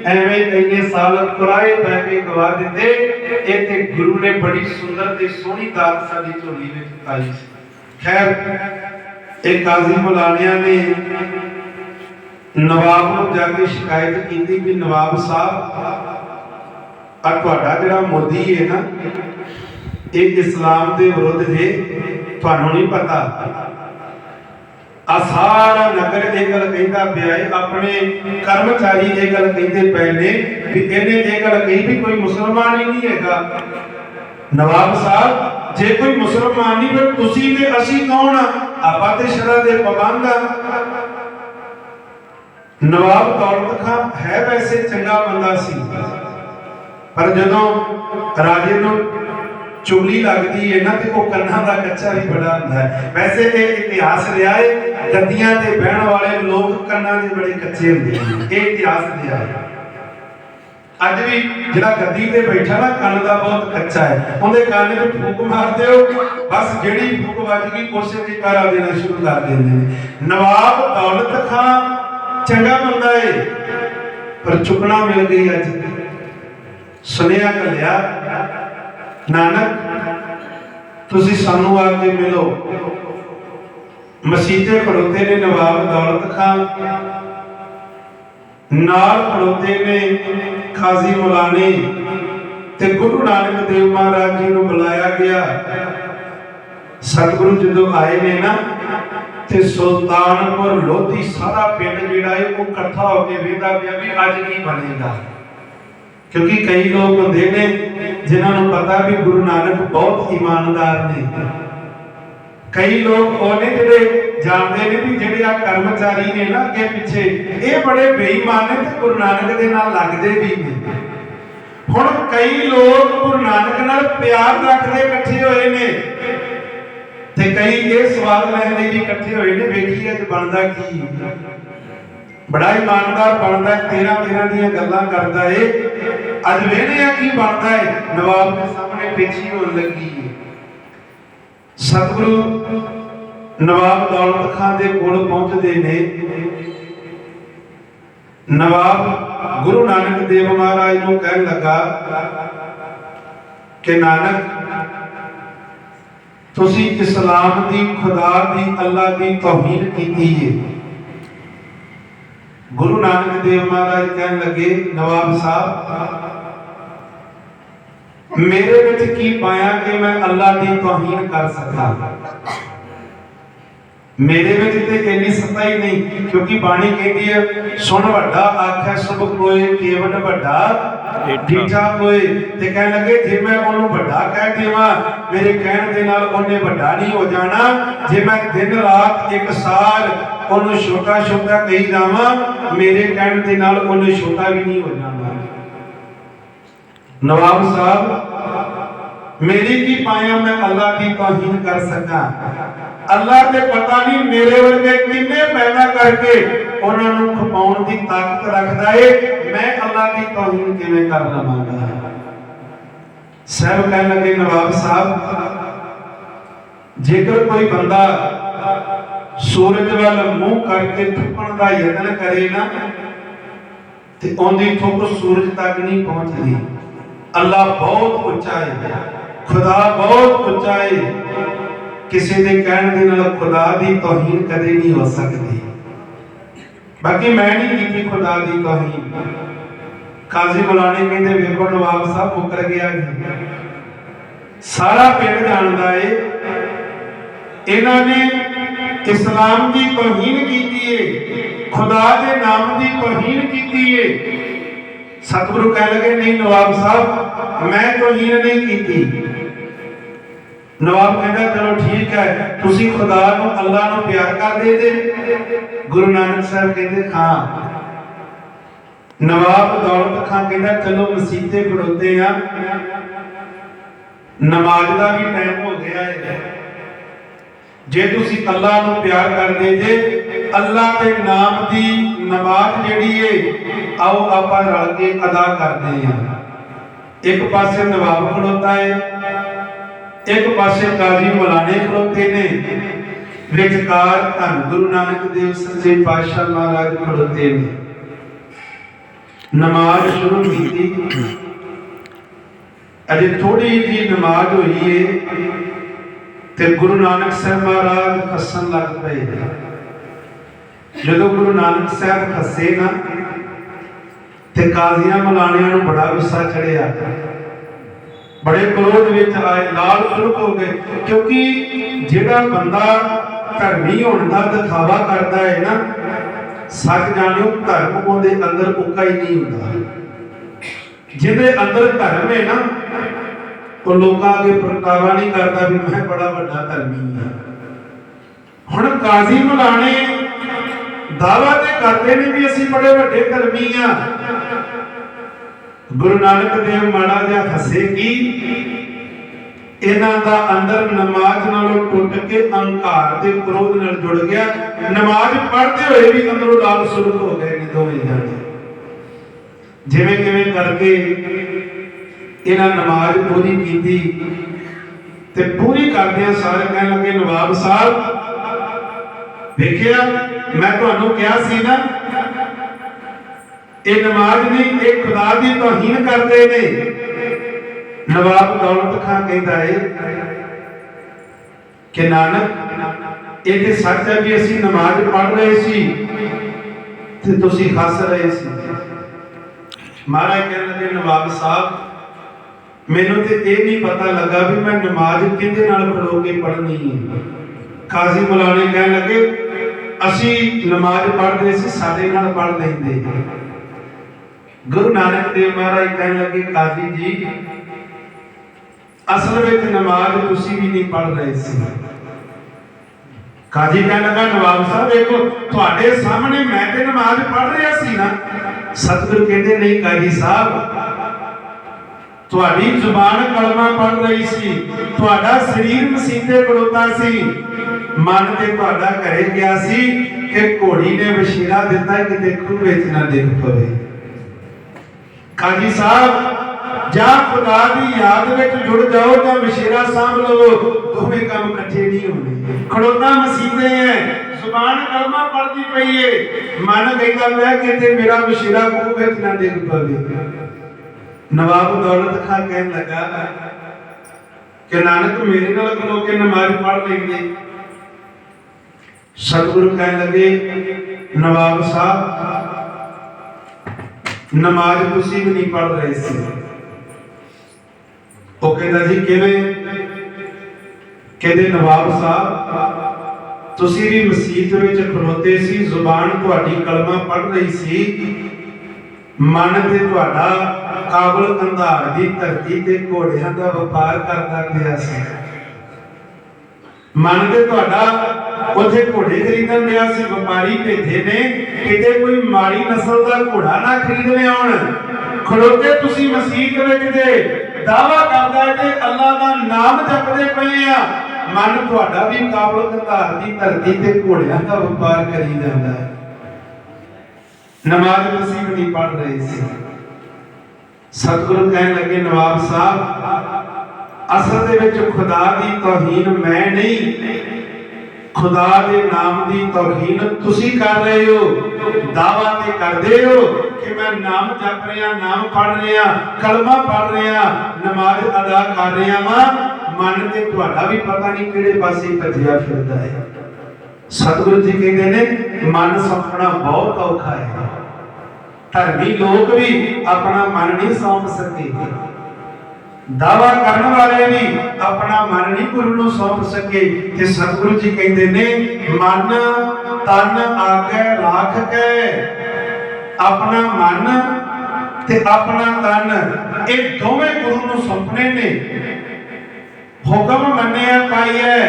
ਐਵੇਂ ਇੰਨੇ ਸਾਲ ਕੁਰਾਏ ਪੈ ਕੇ ਗਵਾ ਦਿੱਤੇ ਇਹ ਤੇ ਗੁਰੂ ਨੇ ਬੜੀ ਸੁੰਦਰ ਤੇ ਸੋਹਣੀ ਦਾਤ ਸਾਡੀ ਝੋਲੀ ਵਿੱਚ ਪਾਈ ਸੀ। ਖੈਰ, ਇਹ ਕਾਜ਼ੀ ਮੁਲਾਣਿਆਂ ਨੇ ਨਵਾਬ ਨੂੰ ਜਾ ਕੇ ਸ਼ਿਕਾਇਤ ਕੀਤੀ ਵੀ ਨਵਾਬ ਸਾਹਿਬ ਆ ਤੁਹਾਡਾ ਜਿਹੜਾ ਮੋਦੀ ਹੈ ਨਾ ਇਹ ਇਸਲਾਮ ਦੇ ਵਿਰੁੱਧ ਜੇ ਤੁਹਾਨੂੰ ਨਹੀਂ ਪਤਾ। ਆ ਸਾਰਾ ਨਗਰ ਇਹ ਗੱਲ ਕਹਿੰਦਾ ਪਿਆ ਹੈ, ਆਪਣੇ ਕਰਮਚਾਰੀ ਇਹ ਗੱਲ ਕਹਿੰਦੇ ਪਏ ਨੇ ਵੀ ਇਹਨੇ ਇਹ ਗੱਲ ਕਹੀ ਵੀ ਕੋਈ ਮੁਸਲਮਾਨ ਹੀ ਨਹੀਂ ਹੈਗਾ। ਨਵਾਬ ਸਾਹਿਬ, ਜੇ ਕੋਈ ਮੁਸਲਮਾਨ ਨਹੀਂ, ਫਿਰ ਤੁਸੀਂ ਤੇ ਅਸੀਂ ਕੌਣ ਆ? ਆਪਾਂ ਤੇ ਸ਼ਰਾ ਦੇ ਪਾਬੰਦ ਆ। ਨਵਾਬ ਦੌਲਤ ਖਾਨ ਹੈ ਵੈਸੇ ਚੰਗਾ ਬੰਦਾ ਸੀ, ਪਰ ਜਦੋਂ ਰਾਜੇ ਨੂੰ ਚੁਗਲੀ ਲੱਗਦੀ ਹੈ ਨਾ ਤੇ ਉਹ ਕੰਨਾਂ ਦਾ ਕੱਚਾ ਵੀ ਬੜਾ ਹੁੰਦਾ ਹੈ ਵੈਸੇ ਤੇ ਇਤਿਹਾਸ ਰਿਹਾ ਹੈ ਗੱਦੀਆਂ ਤੇ ਬਹਿਣ ਵਾਲੇ ਲੋਕ ਕੰਨਾਂ ਦੇ ਬੜੇ ਕੱਚੇ ਹੁੰਦੇ ਨੇ। ਇਹ ਇਤਿਹਾਸ ਰਿਹਾ ਹੈ ਅੱਜ ਵੀ ਜਿਹੜਾ ਗੱਦੀ ਤੇ ਬੈਠਾ ਨਾ, ਕੰਨ ਦਾ ਬਹੁਤ ਕੱਚਾ ਹੈ ਉਹਦੇ ਕੰਨ 'ਚ ਫੂਕ ਮਾਰ ਦਿਓ, ਬਸ ਜਿਹੜੀ ਫੂਕ ਵੱਜ ਗਈ, ਉਸੇ ਦੀ ਕਾਰਾ ਦੇਣਾ ਸ਼ੁਰੂ ਕਰ ਦਿੰਦੇ ਨੇ। ਨਵਾਬ ਦੌਲਤ ਖਾਨ ਚੰਗਾ ਬੰਦਾ ਏ, ਪਰ ਚੁੱਕਣਾ ਮਿਲ ਗਈ ਅੱਜ। ਸੁਨੇਹਾ ਕੱਲਿਆ ਨਾਨਕ, ਤੁਸੀਂ ਸਾਨੂੰ ਆ ਕੇ ਮਿਲੋ ਮਸੀਤੇ ਖੜੋਤੇ ਨੇ ਨਵਾਬ ਦੌਲਤ ਖਾਨ, ਨਾਲ ਖੜੋਤੇ ਨੇ ਕਾਜ਼ੀ ਮੁਲਾਨੀ ਤੇ ਗੁਰੂ ਨਾਨਕ ਦੇਵ ਮਹਾਰਾਜ ਜੀ ਨੂੰ ਬੁਲਾਇਆ ਗਿਆ। ਸਤਿਗੁਰੂ ਜਦੋਂ ਆਏ ਨੇ ਨਾ, ਤੇ ਸੁਲਤਾਨਪੁਰ ਲੋਧੀ ਸਾਰਾ ਪਿੰਡ ਜਿਹੜਾ ਹੈ ਉਹ ਇਕੱਠਾ ਹੋ ਕੇ ਵੇਖਦਾ ਪਿਆ ਵੀ ਅੱਜ ਕੀ ਬਣੇਗਾ। ਕਿਉਂਕਿ ਕਈ ਲੋਕ ਹੁੰਦੇ ਨੇ ਜਿਨ੍ਹਾਂ ਨੂੰ ਪਤਾ ਵੀ ਗੁਰੂ ਨਾਨਕ ਬਹੁਤ ਇਮਾਨਦਾਰ ਨੇ। ਕਈ ਲੋਕ ਉਹਨੇ ਜਿਹੜੇ ਜਾਣਦੇ ਨੇ ਵੀ ਜਿਹੜੇ ਆ ਕਰਮਚਾਰੀ ਨੇ ਨਾ ਅੱਗੇ ਪਿੱਛੇ, ਇਹ ਬੜੇ ਬੇਈਮਾਨ ਨੇ ਤੇ ਗੁਰੂ ਨਾਨਕ ਦੇ ਨਾਲ ਲੱਗਦੇ ਵੀ ਨੇ। ਹੁਣ ਕਈ ਲੋਕ ਗੁਰੂ ਨਾਨਕ ਨਾਲ ਪਿਆਰ ਰੱਖਦੇ ਇਕੱਠੇ ਹੋਏ ਨੇ ਤੇ ਕਈ ਇਹ ਸਵਾਲ ਲੈਣ ਲਈ ਵੀ ਇਕੱਠੇ ਹੋਏ ਨੇ ਵੇਖੀ ਅੱਜ ਬਣਦਾ ਕੀ। ਬੜਾ ਇਮਾਨਦਾਰ ਬਣਦਾ 13 13 ਦੀਆਂ ਗੱਲਾਂ ਕਰਦਾ ਏ। ਅੱਜ ਵੇਖਦੇ ਆ ਕੀ ਬਣਦਾ ਏ। ਨਵਾਬ ਦੇ ਸਾਹਮਣੇ ਪੇਸ਼ੀ ਹੋਣ ਲੱਗੀ ਏ। ਸਤਿਗੁਰੂ ਨਵਾਬ ਦੌਲਤ ਖਾਨ ਦੇ ਕੋਲ ਪਹੁੰਚਦੇ ਨੇ। ਨਵਾਬ ਗੁਰੂ ਨਾਨਕ ਦੇਵ ਮਹਾਰਾਜ ਨੂੰ ਕਹਿਣ ਲੱਗਾ ਕਿ ਨਾਨਕ, ਤੁਸੀਂ ਇਸਲਾਮ ਦੀ, ਖੁਦਾ ਦੀ ਅੱਲਾ ਦੀ ਤੌਹੀਨ ਕੀਤੀ ਏ। ਗੁਰੂ ਨਾਨਕ ਦੇਵ ਮਹਾਰਾਜ ਕਹਿਣ ਲੱਗੇ ਨਵਾਬ ਸਾਹਿਬ ਮੇਰੇ ਵਿੱਚ ਕੀ ਪਾਇਆ ਕਿ ਮੈਂ ਅੱਲਾ ਦੀ ਤੌਹੀਨ ਕਰ ਸਕਾਂ? ਮੇਰੇ ਵਿੱਚ ਤੇ ਇੰਨੀ ਸੱਤਾ ਹੀ ਨਹੀਂ ਕਿਉਂਕਿ ਬਾਣੀ ਕਹਿੰਦੀ ਹੈ ਸੁਣ ਵੱਡਾ ਆਖੈ ਸਭ ਕੋਏ ਕੇਵਲ ਵੱਡਾ ਢੀਠਾ ਕੋਏ। ਤੇ ਕਹਿਣ ਲੱਗੇ ਜੇ ਮੈਂ ਉਹਨੂੰ ਵੱਡਾ ਕਹਿ ਦੇਵਾਂ ਮੇਰੇ ਕਹਿਣ ਦੇ ਨਾਲ ਉਹਨੇ ਵੱਡਾ ਨਹੀਂ ਹੋ ਜਾਣਾ। ਜੇ ਮੈਂ ਦਿਨ ਰਾਤ ਇੱਕ ਸਾਲ ਉਹਨੂੰ ਛੋਟਾ ਛੋਟਾ ਕਹੀ ਜਾਵਾਂ, ਮੇਰੇ ਕਹਿਣ ਦੇ ਨਾਲ ਉਹਨੇ ਛੋਟਾ ਵੀ ਨਹੀਂ ਹੋ ਜਾਣਾ ਨਵਾਬ ਸਾਹਿਬ, ਮੇਰੀ ਕੀ ਪਾਇਆ ਮੈਂ ਅੱਲਾ ਦੀ ਤੌਹੀਨ ਕਰ ਸਕਾਂ? ਅੱਲਾ ਤੇ ਪਤਾ ਨਹੀਂ ਮੇਰੇ ਵਰਗੇ ਕਿੰਨੇ ਪੈਦਾ ਕਰਕੇ ਉਹਨਾਂ ਨੂੰ ਖਪਾਉਣ ਦੀ ਤਾਕਤ ਰੱਖਦਾ ਏ। ਮੈਂ ਅੱਲਾ ਦੀ ਤੌਹੀਨ ਕਿਵੇਂ ਕਰ ਲਵਾਂਗਾ? ਸਹਿਬ ਕਹਿਣ ਲੱਗੇ, ਨਵਾਬ ਸਾਹਿਬ, ਜੇਕਰ ਕੋਈ ਬੰਦਾ ਸੂਰਜ ਵੱਲ ਮੂੰਹ ਕਰਕੇ ਥੁੱਕਣ ਦਾ ਯਤਨ ਕਰੇ ਨਾ, ਤੇ ਉਹਦੀ ਥੁੱਕ ਸੂਰਜ ਤੱਕ ਨਹੀਂ ਪਹੁੰਚਦੀ। ਅੱਲਾ ਬਹੁਤ ਉੱਚਾ ਹੈ ਖੁਦਾ ਬਹੁਤ ਉੱਚਾ ਹੈ ਕਿਸੇ ਦੇ ਕਹਿਣ ਦੇ ਨਾਲ ਖੁਦਾ ਦੀ ਤੌਹੀਨ ਕਦੇ ਨਹੀਂ ਹੋ ਸਕਦੀ। ਬਾਕੀ ਮੈਂ ਨਹੀਂ ਕੀਤੀ ਖੁਦਾ ਦੀ ਤੋਹੀਨ। ਕਾਜ਼ੀ ਮੁਲਾਨੀ ਕਹਿੰਦੇ, ਵੇਖੋ ਨਵਾਬ ਸਾਹਿਬ ਮੁਕਰ ਗਿਆ ਸਾਰਾ ਪਿੰਡ ਜਾਣਦਾ ਏ। ਇਹਨਾਂ ਨੇ ਇਸਲਾਮ ਦੀ ਤੌਹੀਨ ਕੀਤੀ ਏ। ਖੁਦਾ ਦੇ ਨਾਮ ਦੀ ਤੌਹੀਨ ਕੀਤੀ ਏ। ਸਤਿਗੁਰੂ ਕਹਿ ਲਗੇ, ਨਹੀਂ ਨਵਾਬ ਸਾਹਿਬ, ਮੈਂ ਤੌਹੀਨ ਨਹੀਂ ਕੀਤੀ। ਨਵਾਬ ਕਹਿੰਦਾ, ਚਲੋ ਠੀਕ ਹੈ, ਤੁਸੀਂ ਖੁਦਾ ਨੂੰ ਅੱਲਾ ਨੂੰ ਪਿਆਰ ਕਰਦੇ ਜੇ? ਗੁਰੂ ਨਾਨਕ ਸਾਹਿਬ ਕਹਿੰਦੇ, ਹਾਂ। ਨਵਾਬ ਦੌਲਤ ਖਾਨ ਕਹਿੰਦਾ, ਚਲੋ ਮਸੀਤੇ ਖੜੋਤੇ ਆ। ਨਮਾਜ਼ ਦਾ ਵੀ ਟਾਈਮ ਹੋ ਗਿਆ ਹੈ ਜੇ ਤੁਸੀਂ ਅੱਲਾ ਨੂੰ ਪਿਆਰ ਕਰਦੇ ਜੇ ਅੱਲਾ ਦੇ ਨਾਮ ਦੀ ਨਮਾਜ਼ ਜਿਹੜੀ ਏ ਆਓ ਆਪਾਂ ਰਲ ਕੇ ਅਦਾ ਕਰਦੇ ਹਾਂ ਇੱਕ ਪਾਸੇ ਨਵਾਬ ਖੜੋਤਾ ਹੈ ਇੱਕ ਪਾਸੇ ਕਾਜ਼ੀ ਮੌਲਾਨੇ ਖੜੋਤੇ ਨੇ ਵਿਚਕਾਰ ਧੰਨ ਗੁਰੂ ਨਾਨਕ ਦੇਵ ਸੱਚੇ ਪਾਤਸ਼ਾਹ ਮਹਾਰਾਜ ਖੜੋਤੇ ਨੇ ਨਮਾਜ਼ ਸ਼ੁਰੂ ਕੀਤੀ ਅਜੇ ਥੋੜੀ ਜੀ ਨਮਾਜ਼ ਹੋਈ ਏ ਤੇ ਗੁਰੂ ਨਾਨਕ ਸਾਹਿਬ ਮਹਾਰਾਜ ਹੱਸਣ ਲੱਗ ਪਏ ਜਦੋਂ ਗੁਰੂ ਨਾਨਕ ਸਾਹਿਬ ਹੱਸੇ ਨਾ, ਤੇ ਕਾਜ਼ੀਆਂ ਮਲਾਣਿਆਂ ਨੂੰ ਬੜਾ ਗੁੱਸਾ ਚੜਿਆ ਬੜੇ ਕ੍ਰੋਧ ਵਿੱਚ ਆਏ, ਲਾਲ ਸੁਰਖ ਹੋ ਗਏ, ਕਿਉਂਕਿ ਜਿਹੜਾ ਬੰਦਾ ਧਰਮੀ ਹੋਣ ਦਾ ਦਿਖਾਵਾ ਕਰਦਾ ਹੈ ਨਾ, ਸੱਚ ਜਾਣਿਓ, ਧਰਮ ਉਹਦੇ ਅੰਦਰ ਉੱਕਾ ਹੀ ਨਹੀਂ ਹੁੰਦਾ। ਜਿਹਦੇ ਅੰਦਰ ਧਰਮ ਹੈ ਨਾ ਉਹ ਲੋਕਾਂ ਅੱਗੇ ਪ੍ਰਗਟਾਵਾ ਨਹੀਂ ਕਰਦਾ ਵੀ ਮੈਂ ਬੜਾ ਵੱਡਾ ਧਰਮੀ ਹਾਂ। ਹੁਣ ਕਾਜ਼ੀ ਮੁਲਾਣੇ ਦਾਵਾ ਤੇ ਕਰਦੇ ਨੇ ਵੀ ਅਸੀਂ ਬੜੇ ਵੱਡੇ ਧਰਮੀ ਆ ਗੁਰੂ ਨਾਨਕ ਦੇਵ ਮਾੜਾ ਜਿਹਾ ਹੱਸੇ ਕੀ? ਇਹਨਾਂ ਦਾ ਅੰਦਰ ਨਮਾਜ਼ ਨਾਲੋਂ ਟੁੱਟ ਕੇ ਅਹੰਕਾਰ ਤੇ ਕ੍ਰੋਧ ਨਾਲ ਜੁੜ ਗਿਆ। ਨਮਾਜ਼ ਪੜ੍ਹਦੇ ਹੋਏ ਵੀ ਅੰਦਰੋਂ ਲਾਲ ਸੁਰਖ ਹੋ ਗਏ ਨੇ ਦੋਵੇਂ ਜਾਣੇ। ਜਿਵੇਂ ਕਿਵੇਂ ਕਰਕੇ ਇਹਨਾਂ ਨਮਾਜ਼ ਪੂਰੀ ਕੀਤੀ ਤੇ ਪੂਰੀ ਕਰਦਿਆਂ ਸਾਰੇ ਕਹਿਣ ਲੱਗੇ, ਨਵਾਬ ਸਾਹਿਬ ਵੇਖਿਆ ਮੈਂ ਤੁਹਾਨੂੰ ਕਿਹਾ ਸੀ ਨਾ, ਇਹ ਨਮਾਜ਼ ਨਹੀਂ ਇਹ ਖੁਦਾ ਦੀ ਤੌਹੀਨ ਕਰਦੇ ਨੇ। ਨਵਾਬ ਦੌਲਤ ਖਾਨ ਕਹਿੰਦਾ ਏ ਕਿ ਨਾਨਕ, ਇਹ ਤੇ ਸੱਚ ਹੈ ਵੀ ਅਸੀਂ ਨਮਾਜ਼ ਪੜ੍ਹ ਰਹੇ ਸੀ ਤੇ ਤੁਸੀਂ ਹੱਸ ਰਹੇ ਸੀ। ਮਹਾਰਾਜ ਕਹਿਣ ਲੱਗੇ ਨਵਾਬ ਸਾਹਿਬ ਮੈਨੂੰ ਤੇ ਇਹ ਨਹੀਂ ਪਤਾ ਲੱਗਾ ਵੀ ਮੈਂ ਨਮਾਜ਼ ਕਿਹਦੇ ਨਾਲ ਖੜੋ ਕੇ ਪੜ੍ਹਨੀ ਹੈ। ਕਾਜ਼ੀ ਮੁਲਾਣੇ ਕਹਿਣ ਲੱਗੇ, ਅਸੀਂ ਨਮਾਜ਼ ਪੜ੍ਹਦੇ ਸੀ, ਸਾਡੇ ਨਾਲ ਪੜ੍ਹ ਲੈਂਦੇ ਗੁਰੂ ਨਾਨਕ ਦੇਵ ਮਹਾਰਾਜ ਕਹਿਣ ਲੱਗੇ, ਕਾਜ਼ੀ ਜੀ, ਅਸਲ ਵਿੱਚ ਨਮਾਜ਼ ਤੁਸੀਂ ਵੀ ਨਹੀਂ ਪੜ੍ਹ ਰਹੇ ਸੀ। ਕਾਜ਼ੀ ਕਹਿਣ ਲੱਗਾ ਨਵਾਬ ਸਾਹਿਬ ਦੇਖੋ ਤੁਹਾਡੇ ਸਾਹਮਣੇ ਮੈਂ ਤੇ ਨਮਾਜ਼ ਪੜ੍ਹ ਰਿਹਾ ਸੀ ਨਾ। ਸਤਿਗੁਰੂ ਕਹਿੰਦੇ, ਨਹੀਂ ਕਾਜ਼ੀ ਸਾਹਿਬ ਤੁਹਾਡੀ ਜ਼ੁਬਾਨ ਕਲਮਾ ਪੜ੍ਹ ਰਹੀ ਸੀ, ਤੁਹਾਡਾ ਸਰੀਰ ਮਸੀਤੇ ਖੜੋਤਾ ਸੀ। ਮਨ ਤੇ ਤੁਹਾਡਾ ਘਰੇ ਗਿਆ ਸੀ ਕਿ ਘੋੜੀ ਨੇ ਵਸ਼ੀਰਾ ਦਿੱਤਾ, ਕਿਤੇ ਖੂਹ ਵਿੱਚ ਨਾ ਡਿੱਗ ਪਵੇ। ਕਾਜੀ ਸਾਹਿਬ, ਜਾਂ ਖੁਦਾ ਦੀ ਯਾਦ ਵਿੱਚ ਜੁੜ ਜਾਓ ਜਾਂ ਵਸ਼ੀਰਾ ਸਾਂਭ ਲਵੋ, ਦੋਵੇਂ ਕੰਮ ਇਕੱਠੇ ਨਹੀਂ ਹੋਣੇ। ਖੜੋਤਾ ਮਸੀਤੇ ਹੈ, ਜ਼ੁਬਾਨ ਕਲਮਾ ਪੜ੍ਹਦੀ ਪਈ ਏ। ਮਨ ਕਹਿੰਦਾ ਮੈਂ ਕਿਤੇ ਮੇਰਾ ਵਸ਼ੀਰਾ ਖੂਹ ਵਿੱਚ ਨਾ ਡਿੱਗ ਪਵੇ। ਨਵਾਬ ਦੌਲਤ ਖਾਂ ਕਹਿਣ ਲੱਗਾ, ਕਿ ਨਾਨਕ ਮੇਰੇ ਨਾਲ ਖਲੋ ਕੇ ਨਮਾਜ਼ ਪੜ੍ਹ ਲੈਂਦੇ। ਸਤਿਗੁਰੂ ਕਹਿਣ ਲੱਗੇ, ਨਵਾਬ ਸਾਹਿਬ, ਨਮਾਜ਼ ਤੁਸੀਂ ਵੀ ਨਹੀਂ ਪੜ੍ਹ ਰਹੇ ਸੀ। ਉਹ ਕਹਿੰਦਾ ਜੀ, ਕਿਵੇਂ? ਕਹਿੰਦੇ, ਨਵਾਬ ਸਾਹਿਬ, ਤੁਸੀਂ ਵੀ ਮਸਜਿਦ ਵਿੱਚ ਖਲੋਤੇ ਸੀ, ਜ਼ੁਬਾਨ ਤੁਹਾਡੀ ਕਲਮਾ ਪੜ ਰਹੀ ਸੀ। ਮਨ ਤੇ ਤੁਹਾਡਾ ਕਾਬਲ ਕੰਧਾਰ ਦੀ ਧਰਤੀ ਤੇ ਘੋੜਿਆਂ ਦਾ ਵਪਾਰ ਕਰਦਾ ਗਿਆ ਸੀ। ਮਨ ਤੇ ਤੁਹਾਡਾ ਉੱਥੇ ਘੋੜੇ ਖਰੀਦਣ ਗਿਆ ਸੀ, ਵਪਾਰੀ ਭੇਜੇ ਨੇ, ਕਿਤੇ ਕੋਈ ਮਾੜੀ ਨਸਲ ਦਾ ਘੋੜਾ ਨਾ ਖਰੀਦ ਲਿਆਉਣ ਖੜੋਤੇ ਤੁਸੀਂ ਮਸਜਿਦ ਵਿੱਚ ਦੇ ਦਾਵਾ ਕਰਦਾ ਹੈ ਕਿ ਅੱਲਾ ਦਾ ਨਾਮ ਜਪਦੇ ਪਏ ਆ। ਮਨ ਤੁਹਾਡਾ ਵੀ ਕਾਬਲ ਅੰਧਾਰ ਦੀ ਧਰਤੀ ਤੇ ਘੋੜਿਆਂ ਦਾ ਵਪਾਰ ਕਰੀ ਜਾਂਦਾ ਹੈ। ਨਮਾਜ਼ ਤੁਸੀਂ ਵੀ ਨਹੀਂ ਪੜ੍ਹ ਰਹੇ ਸੀ। ਸਤਿਗੁਰੂ ਕਹਿਣ ਲੱਗੇ, ਨਵਾਬ ਸਾਹਿਬ, ਅਸਲ ਦੇ ਵਿੱਚ ਖੁਦਾ ਦੀ ਤੋਹੀਨ ਮੈਂ ਨਹੀਂ। ਖੁਦਾ ਦੇ ਨਾਮ ਦੀ ਤੋਹੀਨ ਤੁਸੀਂ ਕਰ ਰਹੇ ਹੋ। ਦਾਵਾ ਤੇ ਕਰਦੇ ਹੋ ਕਿ ਮੈਂ ਨਾਮ ਜਪ ਰਿਹਾ, ਨਾਮ ਪੜ੍ਹ ਰਿਹਾ, ਕਲਮਾ ਪੜ੍ਹ ਰਿਹਾ, ਨਮਾਜ਼ ਅਦਾ ਕਰ ਰਿਹਾ ਵਾਂ। ਮਨ ਤੇ ਤੁਹਾਡਾ ਵੀ ਪਤਾ ਨਹੀਂ ਕਿਹੜੇ ਪਾਸੇ ਭੱਜਿਆ ਫਿਰਦਾ ਹੈ। ਸਤਿਗੁਰੂ ਜੀ ਕਹਿੰਦੇ ਨੇ, ਮਨ ਸੰਭਣਾ ਬਹੁਤ ਔਖਾ ਹੈ। ਧਰਮੀ ਲੋਕ ਵੀ ਆਪਣਾ ਮਨ ਨਹੀਂ ਸੌਂਪ ਸਕੇ ਦਾਵਾ ਕਰਨ ਵਾਲੇ ਵੀ ਆਪਣਾ ਮਨ ਨਹੀਂ ਗੁਰੂ ਨੂੰ ਸੌਂਪ ਸਕੇ। ਤੇ ਸਤਿਗੁਰੂ ਜੀ ਕਹਿੰਦੇ ਨੇ, ਮਨ ਤਨ ਆਗੇ ਰਾਖ ਕੇ। ਆਪਣਾ ਮਨ ਤੇ ਆਪਣਾ ਤਨ, ਇਹ ਦੋਵੇਂ ਗੁਰੂ ਨੂੰ ਸੌਂਪਣੇ ਨੇ। ਹੁਕਮ ਮੰਨਿਆ ਪਾਈਐ।